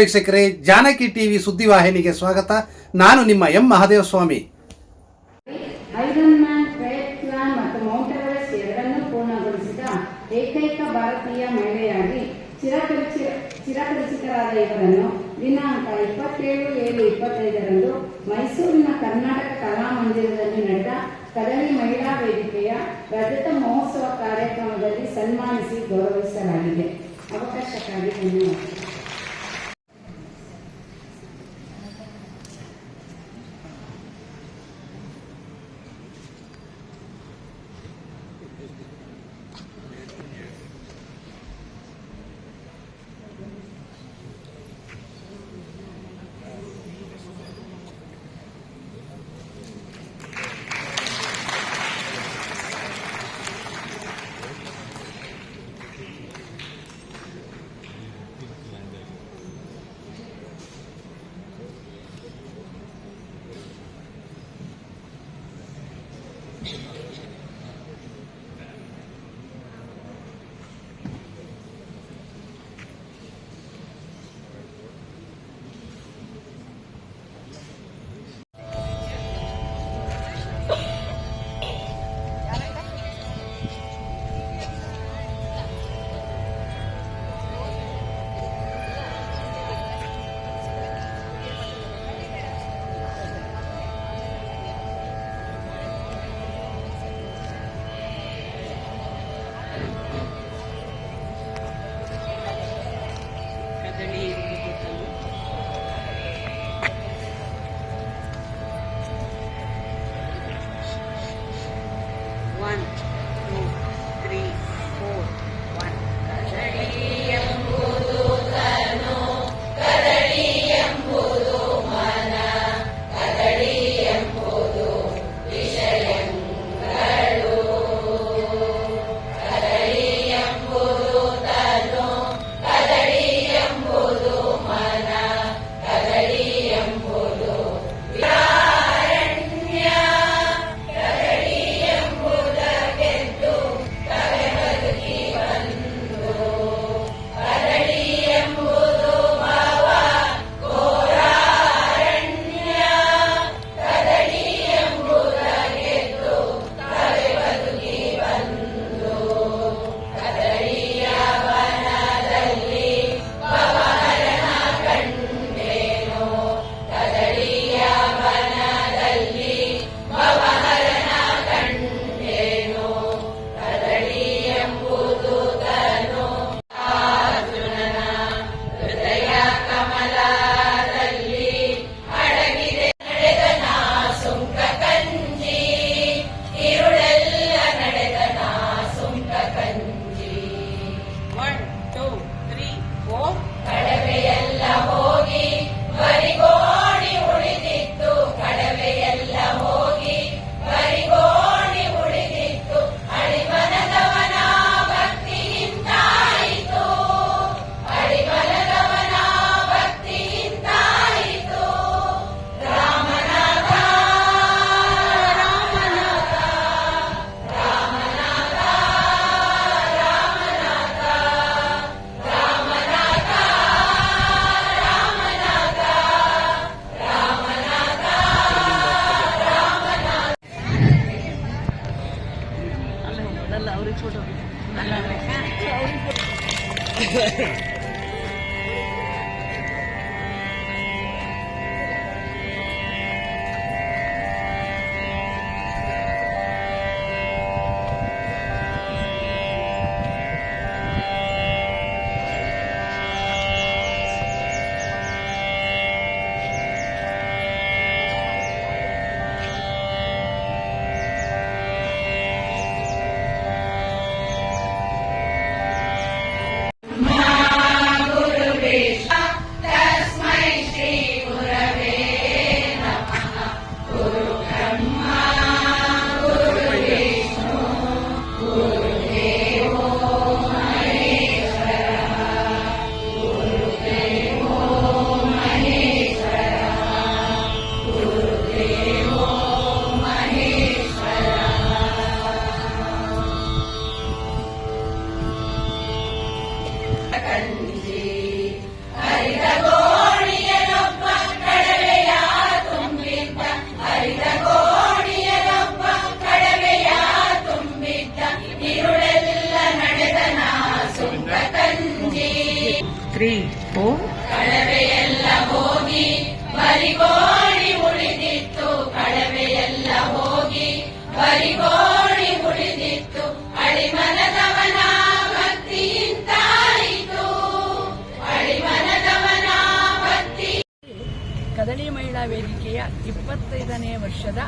ವೀಕ್ಷಕರೇ, ಜಾನಕಿ ಟಿವಿ ಸುದ್ದಿವಾಹಿನಿಗೆ ಸ್ವಾಗತ. ನಾನು ನಿಮ್ಮ ಎಂ ಮಹಾದೇವಸ್ವಾಮಿ. ಐರನ್ ಮ್ಯಾನ್ ಪ್ರಯತ್ನ ಮತ್ತು ಮೌಂಟ್ ಎವರೆಸ್ಟ್ ಎರಡನ್ನೂ ಪೂರ್ಣಗೊಳಿಸಿದ ಏಕೈಕ ಭಾರತೀಯ ಮಹಿಳೆಯಾಗಿ ಚಿರಪರಿಚಿ, ಚಿರಪರಿಚಿತರಾದ ಇವರನ್ನು ದಿನಾಂಕ ಇಪ್ಪತ್ತೇಳು ಏಳು ಇಪ್ಪತ್ತೈದರಂದು ಮೈಸೂರಿನ ಕರ್ನಾಟಕ ಕಲಾಮಂದಿರದಲ್ಲಿ ನಡೆದ ಕದಳಿ ಮಹಿಳಾ ವೇದಿಕೆಯ ರಜತ ಮಹೋತ್ಸವ ಕಾರ್ಯಕ್ರಮದಲ್ಲಿ ಸನ್ಮಾನಿಸಿ ಗೌರವಿಸಲಾಗಿದೆ. ಅವಕಾಶಕ್ಕಾಗಿ ಧನ್ಯವಾದಗಳು. Gracias. time. ವೇದಿಕೆಯ ಇಪ್ಪತ್ತೈದನೇ ವರ್ಷದ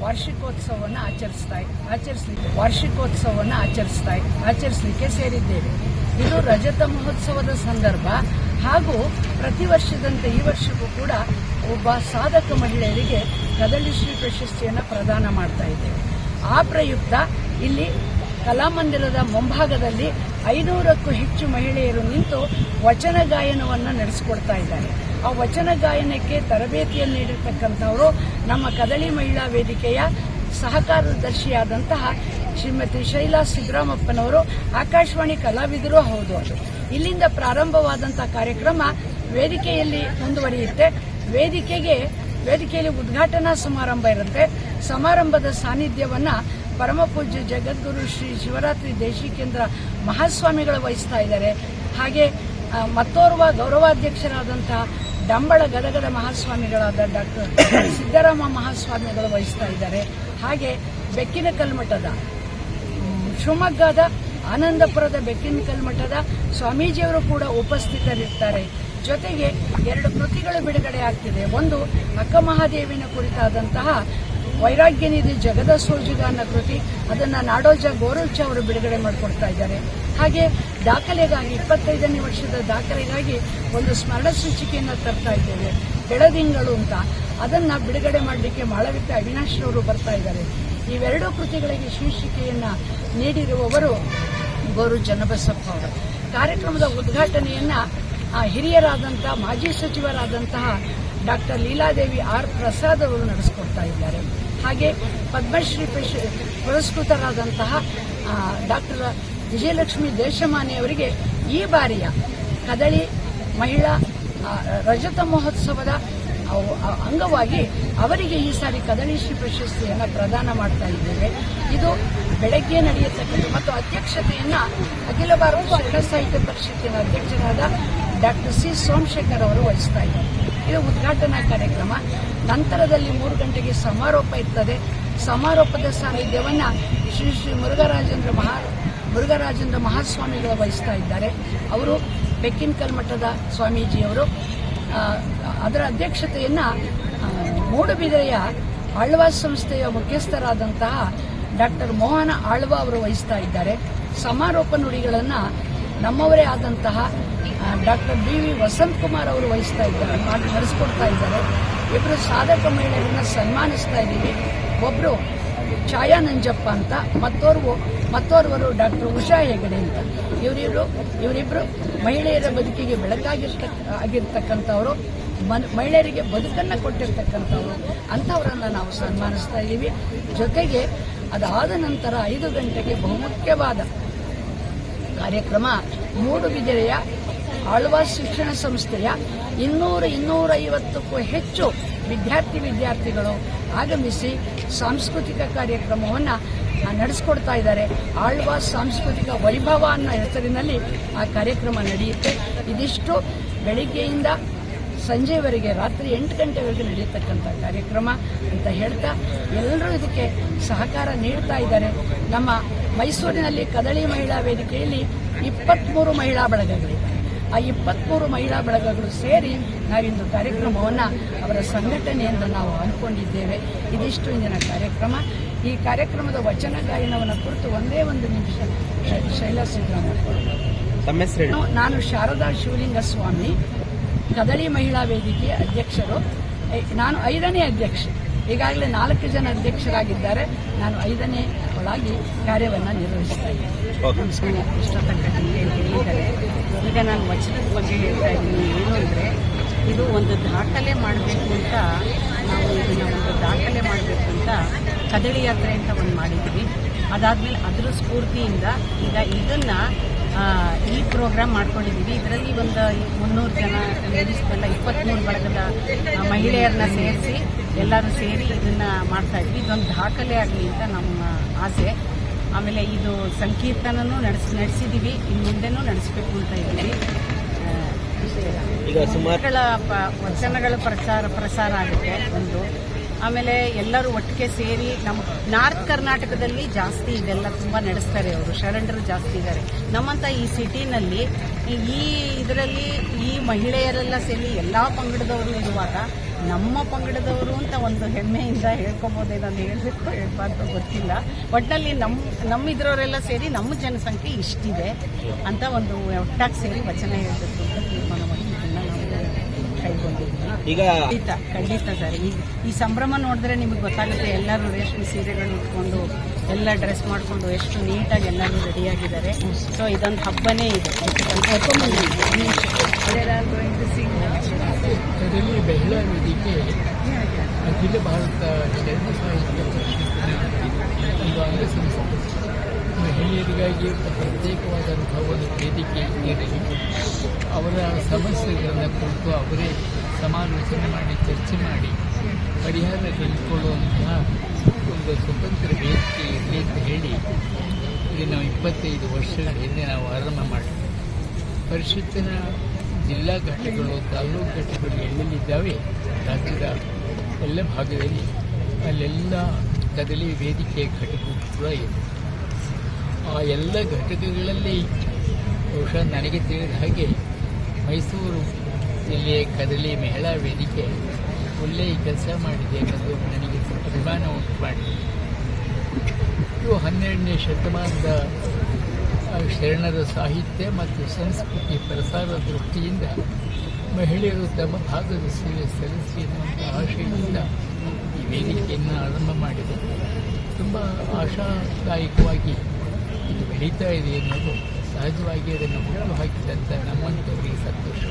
ವಾರ್ಷಿಕೋತ್ಸವವನ್ನು ಆಚರಿಸ್ತಾ ಆಚರಿಸಲಿಕ್ಕೆ ವಾರ್ಷಿಕೋತ್ಸವವನ್ನು ಆಚರಿಸ್ತಾ ಆಚರಿಸಲಿಕ್ಕೆ ಸೇರಿದ್ದೇವೆ. ಇದು ರಜತ ಮಹೋತ್ಸವದ ಸಂದರ್ಭ. ಹಾಗೂ ಪ್ರತಿ ವರ್ಷದಂತೆ ಈ ವರ್ಷಕ್ಕೂ ಕೂಡ ಒಬ್ಬ ಸಾಧಕ ಮಹಿಳೆಯರಿಗೆ ಕದಳಿ ಶ್ರೀ ಪ್ರಶಸ್ತಿಯನ್ನು ಪ್ರದಾನ ಮಾಡ್ತಾ ಇದ್ದೇವೆ. ಆ ಪ್ರಯುಕ್ತ ಇಲ್ಲಿ ಕಲಾಮಂದಿರದ ಮುಂಭಾಗದಲ್ಲಿ ಐನೂರಕ್ಕೂ ಹೆಚ್ಚು ಮಹಿಳೆಯರು ನಿಂತು ವಚನ ಗಾಯನವನ್ನು ನಡೆಸಿಕೊಡ್ತಾ ಇದ್ದಾರೆ. ಆ ವಚನ ಗಾಯನಕ್ಕೆ ತರಬೇತಿಯನ್ನು ನೀಡಿರ್ತಕ್ಕಂಥವರು ನಮ್ಮ ಕದಳಿ ಮಹಿಳಾ ವೇದಿಕೆಯ ಸಹಕಾರದರ್ಶಿಯಾದಂತಹ ಶ್ರೀಮತಿ ಶೈಲಾ ಸಿದ್ದರಾಮಪ್ಪನವರು, ಆಕಾಶವಾಣಿ ಕಲಾವಿದರು ಹೌದು. ಅದು ಇಲ್ಲಿಂದ ಪ್ರಾರಂಭವಾದಂತಹ ಕಾರ್ಯಕ್ರಮ ವೇದಿಕೆಯಲ್ಲಿ ಮುಂದುವರಿಯುತ್ತೆ. ವೇದಿಕೆಗೆ, ವೇದಿಕೆಯಲ್ಲಿ ಉದ್ಘಾಟನಾ ಸಮಾರಂಭ ಇರುತ್ತೆ. ಸಮಾರಂಭದ ಸಾನ್ನಿಧ್ಯವನ್ನ ಪರಮ ಪೂಜ್ಯ ಜಗದ್ಗುರು ಶ್ರೀ ಶಿವರಾತ್ರಿ ದೇಶಿಕೇಂದ್ರ ಮಹಾಸ್ವಾಮಿಗಳು ವಹಿಸ್ತಾ ಇದ್ದಾರೆ. ಹಾಗೆ ಮತ್ತೋರ್ವ ಗೌರವಾಧ್ಯಕ್ಷರಾದಂತಹ ಡಂಬಳ ಗದಗದ ಮಹಾಸ್ವಾಮಿಗಳಾದ ಡಾಕ್ಟರ್ ಸಿದ್ದರಾಮ ಮಹಾಸ್ವಾಮಿಗಳು ವಹಿಸ್ತಾ ಇದ್ದಾರೆ. ಹಾಗೆ, ಬೆಕ್ಕಿನ ಕಲ್ಮಠದ ಶಿವಮೊಗ್ಗದ ಆನಂದಪುರದ ಬೆಕ್ಕಿನ ಕಲ್ಮಠದ ಸ್ವಾಮೀಜಿಯವರು ಕೂಡ ಉಪಸ್ಥಿತರಿರ್ತಾರೆ. ಜೊತೆಗೆ ಎರಡು ಕೃತಿಗಳು ಬಿಡುಗಡೆ ಆಗ್ತಿದೆ. ಒಂದು ಅಕ್ಕಮಹಾದೇವಿನ ಕುರಿತಾದಂತಹ ವೈರಾಗ್ಯ ನಿಧಿ ಜಗದ ಸೋಜಿಗ ಅನ್ನೋ ಕೃತಿ ಅದನ್ನು ನಾಡೋಜ ಗೋರುಚ ಅವರು ಬಿಡುಗಡೆ ಮಾಡಿಕೊಡ್ತಾ ಇದ್ದಾರೆ. ಹಾಗೆ ದಾಖಲೆಗಾಗಿ ಇಪ್ಪತ್ತೈದನೇ ವರ್ಷದ ದಾಖಲೆಗಾಗಿ ಒಂದು ಸ್ಮರಣ ಸೂಚಿಕೆಯನ್ನು ತರ್ತಾ ಇದ್ದೇವೆ. ಬೆಳದಿಂಗಳು ಅಂತ. ಅದನ್ನು ಬಿಡುಗಡೆ ಮಾಡಲಿಕ್ಕೆ ಮಾಳವಿಕ ಅವಿನಾಶ್ ಅವರು ಬರ್ತಾ ಇದ್ದಾರೆ. ಇವೆರಡೂ ಕೃತಿಗಳಿಗೆ ಶೀರ್ಷಿಕೆಯನ್ನು ನೀಡಿರುವವರು ಗೋರು ಜನಬಸಪ್ಪ ಅವರು. ಕಾರ್ಯಕ್ರಮದ ಉದ್ಘಾಟನೆಯನ್ನ ಆ, ಹಿರಿಯರಾದಂತಹ ಮಾಜಿ ಸಚಿವರಾದಂತಹ ಡಾಕ್ಟರ್ ಲೀಲಾದೇವಿ ಆರ್ ಪ್ರಸಾದ್ ಅವರು ನಡೆಸಿಕೊಡ್ತಾ ಇದ್ದಾರೆ. ಹಾಗೆ ಪದ್ಮಶ್ರೀ ಪುರಸ್ಕೃತರಾದಂತಹ ಡಾಕ್ಟರ್ ವಿಜಯಲಕ್ಷ್ಮಿ ದೇಶಮಾನೆಯವರಿಗೆ ಈ ಬಾರಿಯ ಕದಳಿ ಮಹಿಳಾ ರಜತ ಮಹೋತ್ಸವದ ಅಂಗವಾಗಿ ಅವರಿಗೆ ಈ ಸಾರಿ ಕದಳಿ ಶ್ರೀ ಪ್ರಶಸ್ತಿಯನ್ನು ಪ್ರದಾನ ಮಾಡ್ತಾ ಇದ್ದೇವೆ. ಇದು ಬೆಳಗ್ಗೆ ನಡೆಯತಕ್ಕಂಥ ಮತ್ತು ಅಧ್ಯಕ್ಷತೆಯನ್ನ ಅಖಿಲ ಭಾರತ ಶಿಕ್ಷಣ ಸಾಹಿತ್ಯ ಪರಿಷತ್ತಿನ ಅಧ್ಯಕ್ಷರಾದ ಡಾಕ್ಟರ್ ಸಿ ಸೋಮಶೇಖರ್ ಅವರು ವಹಿಸ್ತಾ ಇದ್ದಾರೆ. ಇದು ಉದ್ಘಾಟನಾ ಕಾರ್ಯಕ್ರಮ. ನಂತರದಲ್ಲಿ ಮೂರು ಗಂಟೆಗೆ ಸಮಾರೋಪ ಇರ್ತದೆ. ಸಮಾರೋಪದ ಸಾನ್ನಿಧ್ಯವನ್ನ ಶ್ರೀ ಶ್ರೀ ಮುರುಘರಾಜೇಂದ್ರ ಮಹಾ, ಮುರುಘರಾಜೇಂದ್ರ ಮಹಾಸ್ವಾಮಿಗಳು ವಹಿಸ್ತಾ ಇದ್ದಾರೆ. ಅವರು ಬೆಕ್ಕಿನ ಕಲ್ಮಠದ ಸ್ವಾಮೀಜಿಯವರು. ಅದರ ಅಧ್ಯಕ್ಷತೆಯನ್ನ ಮೂಡುಬಿದರೆಯ ಆಳ್ವಾ ಸಂಸ್ಥೆಯ ಮುಖ್ಯಸ್ಥರಾದಂತಹ ಡಾಕ್ಟರ್ ಮೋಹನ ಆಳ್ವ ಅವರು ವಹಿಸ್ತಾ ಇದ್ದಾರೆ. ಸಮಾರೋಪ ನುಡಿಗಳನ್ನು ನಮ್ಮವರೇ ಆದಂತಹ doctor B V Vasanth Kumar ಅವರು ವಹಿಸ್ತಾ ಇದ್ದಾರೆ, ಮಾತು ನಡೆಸ್ಕೊಡ್ತಾ ಇದ್ದಾರೆ. ಇಬ್ಬರು ಸಾಧಕ ಮಹಿಳೆಯರನ್ನ ಸನ್ಮಾನಿಸ್ತಾ ಇದ್ದೀವಿ. ಒಬ್ಬರು ಛಾಯಾ ನಂಜಪ್ಪ ಅಂತ, ಮತ್ತೋರ್ವು ಮತ್ತೋರ್ವರು ಡಾಕ್ಟರ್ ಉಷಾ ಹೆಗಡೆ ಅಂತ. ಇವರಿಬ್ರು ಇವರಿಬ್ಬರು ಮಹಿಳೆಯರ ಬದುಕಿಗೆ ಬೆಳಕಾಗಿರ್ತಕ್ಕ ಆಗಿರ್ತಕ್ಕಂಥವರು, ಮನ್- ಮಹಿಳೆಯರಿಗೆ ಬದುಕನ್ನು ಕೊಟ್ಟಿರ್ತಕ್ಕಂಥವ್ರು. ಅಂಥವರನ್ನು ನಾವು ಸನ್ಮಾನಿಸ್ತಾ ಇದ್ದೀವಿ. ಜೊತೆಗೆ ಅದಾದ ನಂತರ ಐದು ಗಂಟೆಗೆ ಬಹುಮುಖ್ಯವಾದ ಕಾರ್ಯಕ್ರಮ ಮೂಡುಬಿದಿರೆಯ ಆಳ್ವಾಸ್ ಶಿಕ್ಷಣ ಸಂಸ್ಥೆಯ ಇನ್ನೂರ ಇನ್ನೂರೈವತ್ತಕ್ಕೂ ಹೆಚ್ಚು ವಿದ್ಯಾರ್ಥಿ ವಿದ್ಯಾರ್ಥಿಗಳು ಆಗಮಿಸಿ ಸಾಂಸ್ಕೃತಿಕ ಕಾರ್ಯಕ್ರಮವನ್ನು ನಡೆಸ್ಕೊಡ್ತಾ ಇದ್ದಾರೆ. ಆಳ್ವಾಸ್ ಸಾಂಸ್ಕೃತಿಕ ವೈಭವ ಅನ್ನೋ ಹೆಸರಿನಲ್ಲಿ ಆ ಕಾರ್ಯಕ್ರಮ ನಡೆಯುತ್ತೆ. ಇದಿಷ್ಟು ಬೆಳಿಗ್ಗೆಯಿಂದ ಸಂಜೆವರೆಗೆ ರಾತ್ರಿ ಎಂಟು ಗಂಟೆವರೆಗೆ ನಡೆಯತಕ್ಕಂಥ ಕಾರ್ಯಕ್ರಮ ಅಂತ ಹೇಳ್ತಾ ಎಲ್ಲರೂ ಇದಕ್ಕೆ ಸಹಕಾರ ನೀಡ್ತಾ ಇದ್ದಾರೆ. ನಮ್ಮ ಮೈಸೂರಿನಲ್ಲಿ ಕದಳಿ ಮಹಿಳಾ ವೇದಿಕೆಯಲ್ಲಿ ಇಪ್ಪತ್ತ್ಮೂರು ಮಹಿಳಾ ಬಳಗಗಳಿವೆ. ಆ ಇಪ್ಪತ್ತ್ಮೂರು ಮಹಿಳಾ ಬಳಗಗಳು ಸೇರಿ ನಾವಿಂದು ಕಾರ್ಯಕ್ರಮವನ್ನು ಅವರ ಸಂಘಟನೆಯಿಂದ ನಾವು ಹಮ್ಮಿಕೊಂಡಿದ್ದೇವೆ ಇದಿಷ್ಟು ಇಂದಿನ ಕಾರ್ಯಕ್ರಮ. ಈ ಕಾರ್ಯಕ್ರಮದ ವಚನ ಗಾಯನವನ್ನು ಕುರಿತು ಒಂದೇ ಒಂದು ನಿಮಿಷ ಶೈಲಾ ಸಿದ್ದರಾಮಯ್ಯ ನಾನು- ಶಾರದಾ ಶಿವಲಿಂಗ ಸ್ವಾಮಿ ಕದಳಿ ಮಹಿಳಾ ವೇದಿಕೆಯ ಅಧ್ಯಕ್ಷರು. ನಾನು ಐದನೇ ಅಧ್ಯಕ್ಷ. ಈಗಾಗಲೇ ನಾಲ್ಕು ಜನ ಅಧ್ಯಕ್ಷರಾಗಿದ್ದಾರೆ. ನಾನು ಐದನೇ ಒಳಗಾಗಿ ಕಾರ್ಯವನ್ನು ನಿರ್ವಹಿಸ್ತಾ ಇದ್ದೇನೆ. ಈಗ ನಾನು ವಚನದ ಬಗ್ಗೆ ಹೇಳ್ತಾ ಇದ್ದೀನಿ. ಏನು ಅಂದರೆ, ಇದು ಒಂದು ದಾಖಲೆ ಮಾಡಬೇಕು ಅಂತ ನಾವು ಇದನ್ನ ಒಂದು ದಾಖಲೆ ಮಾಡಬೇಕು ಅಂತ ಕದಳಿ ಯಾತ್ರೆ ಅಂತ ಒಂದು ಮಾಡಿದ್ವಿ. ಅದಾದಮೇಲೆ ಅದರ ಸ್ಫೂರ್ತಿಯಿಂದ ಈಗ ಇದನ್ನು ಈ ಪ್ರೋಗ್ರಾಮ್ ಮಾಡ್ಕೊಂಡಿದ್ದೀವಿ ಇದರಲ್ಲಿ ಒಂದು ಮುನ್ನೂರು ಜನ ಲೇಡೀಸ್ನೆಲ್ಲ ಇಪ್ಪತ್ತ್ಮೂರು ಬಳಗದ ಮಹಿಳೆಯರನ್ನ ಸೇರಿಸಿ ಎಲ್ಲರೂ ಸೇರಿ ಇದನ್ನು ಮಾಡ್ತಾ ಇದ್ವಿ. ಇದೊಂದು ದಾಖಲೆ ಆಗಲಿ ಅಂತ ನಮ್ಮ ಆಸೆ. ಆಮೇಲೆ ಇದು ಸಂಕೀರ್ತನೂ ನಡೆಸ್ ನಡೆಸಿದ್ದೀವಿ ಇನ್ನು ಮುಂದೆನೂ ನಡೆಸಬೇಕು ಅಂತ ಇದ್ದೀವಿ. ಮಕ್ಕಳ ಈಗ ಸುಮಾರುಗಳ ವಚನಗಳ ಪ್ರಚಾರ ಪ್ರಸಾರ ಆಗುತ್ತೆ ಒಂದು. ಆಮೇಲೆ ಎಲ್ಲರೂ ಒಟ್ಟಿಗೆ ಸೇರಿ ನಮ್ಮ ನಾರ್ತ್ ಕರ್ನಾಟಕದಲ್ಲಿ ಜಾಸ್ತಿ ಇದೆಲ್ಲ ತುಂಬಾ ನಡೆಸ್ತಾರೆ ಅವರು ಶರಣರು ಜಾಸ್ತಿ ಇದ್ದಾರೆ. ನಮ್ಮಂತ ಈ ಸಿಟಿನಲ್ಲಿ ಈ ಇದರಲ್ಲಿ ಈ ಮಹಿಳೆಯರೆಲ್ಲ ಸೇರಿ ಎಲ್ಲಾ ಪಂಗಡದವರು ಇರುವಾಗ ನಮ್ಮ ಪಂಗಡದವರು ಅಂತ ಒಂದು ಹೆಮ್ಮೆಯಿಂದ ಹೇಳ್ಕೊಬೋದೇನೋ ನಾನು ಹೇಳಬೇಕು ಹೇಳ್ಬಾರ್ದು ಗೊತ್ತಿಲ್ಲ. ಒಟ್ಟಿನಲ್ಲಿ ನಮ್ಮ ನಮ್ಮ ಇದ್ರವರೆಲ್ಲ ಸೇರಿ ನಮ್ಮ ಜನಸಂಖ್ಯೆ ಇಷ್ಟಿದೆ ಅಂತ ಒಂದು ಒಟ್ಟಾಗಿ ಸೇರಿ ವಚನ ಹೇಳಬೇಕು ಅಂತ ತೀರ್ಮಾನ ಮಾಡಿದ್ದೀನಿ ನಾವು. ಈಗ ಖಂಡಿತ ಖಂಡಿತ ಸರ್. ಈ ಈ ಸಂಭ್ರಮ ನೋಡಿದ್ರೆ ನಿಮಗೆ ಗೊತ್ತಾಗುತ್ತೆ ಎಲ್ಲರೂ ರೇಷ್ಮೆ ಸೀರೆಗಳು ಉಟ್ಕೊಂಡು ಎಲ್ಲ ಡ್ರೆಸ್ ಮಾಡಿಕೊಂಡು ಎಷ್ಟು ನೀಟಾಗಿ ಎಲ್ಲರೂ ರೆಡಿಯಾಗಿದ್ದಾರೆ. ಸೊ ಇದೊಂದು ಹಬ್ಬನೇ ಇದೆ. ಕದಲಿ ಮಹಿಳಾ ವೇದಿಕೆ ಅಖಿಲ ಭಾರತ ಜನ ಸಾಹಿತ್ಯ ಒಂದು ಮಹಿಳೆಯರಿಗಾಗಿ ಪ್ರತ್ಯೇಕವಾದಂಥ ಒಂದು ವೇದಿಕೆ ಇರಲಿ ಅವರ ಸಮಸ್ಯೆಗಳನ್ನು ಕುರಿತು ಅವರೇ ಸಮಾಲೋಚನೆ ಮಾಡಿ, ಚರ್ಚೆ ಮಾಡಿ, ಪರಿಹಾರ ಕಂಡುಕೊಳ್ಳುವಂತಹ ಒಂದು ಸ್ವತಂತ್ರ ವೇದಿಕೆ ಇರಲಿ ಅಂತ ಹೇಳಿ ನಾವು ಇಪ್ಪತ್ತೈದು ವರ್ಷಗಳ ಹಿಂದೆ ನಾವು ಆರಂಭ ಮಾಡಿದ್ವಿ. ಪರಿಷತ್ತಿನ ಜಿಲ್ಲಾ ಘಟಕಗಳು, ತಾಲೂಕು ಘಟಕಗಳು ಎಲ್ಲೆಲ್ಲಿದ್ದಾವೆ, ರಾಜ್ಯದ ಎಲ್ಲ ಭಾಗದಲ್ಲಿ ಅಲ್ಲೆಲ್ಲ ಕದಲಿ ವೇದಿಕೆ ಘಟಕಗಳು ಕೂಡ ಇದೆ. ಆ ಎಲ್ಲ ಘಟಕಗಳಲ್ಲಿ ಬಹುಶಃ ನನಗೆ ತಿಳಿದ ಹಾಗೆ ಮೈಸೂರು ಜಿಲ್ಲೆಯ ಕದಲಿ ಮಹಿಳಾ ವೇದಿಕೆ ಒಳ್ಳೆಯ ಕೆಲಸ ಮಾಡಿದೆ ಅನ್ನೋದು ನನಗೆ ಅಭಿಮಾನ ಉಂಟು ಮಾಡಿದೆ. ಇದು ಹನ್ನೆರಡನೇ ಶತಮಾನದ ಶರಣರ ಸಾಹಿತ್ಯ ಮತ್ತು ಸಂಸ್ಕೃತಿ ಪ್ರಸಾರ ದೃಷ್ಟಿಯಿಂದ ಮಹಿಳೆಯರು ತಮ್ಮ ಭಾಗದ ಸೇವೆ ಸಲ್ಲಿಸಿ ಎನ್ನುವಂಥ ಆಶಯದಿಂದ ಈ ವೇದಿಕೆಯನ್ನು ಆರಂಭ ಮಾಡಿದೆ. ತುಂಬ ಆಶಾದಾಯಕವಾಗಿ ಇದು ಬೆಳೀತಾ ಇದೆ ಎನ್ನುವುದು ಸಹಜವಾಗಿ ಅದನ್ನು ಹುಟ್ಟು ಹಾಕಿದಂಥ ನಮ್ಮಂಥವರಿಗೆ ಸಂತೋಷ.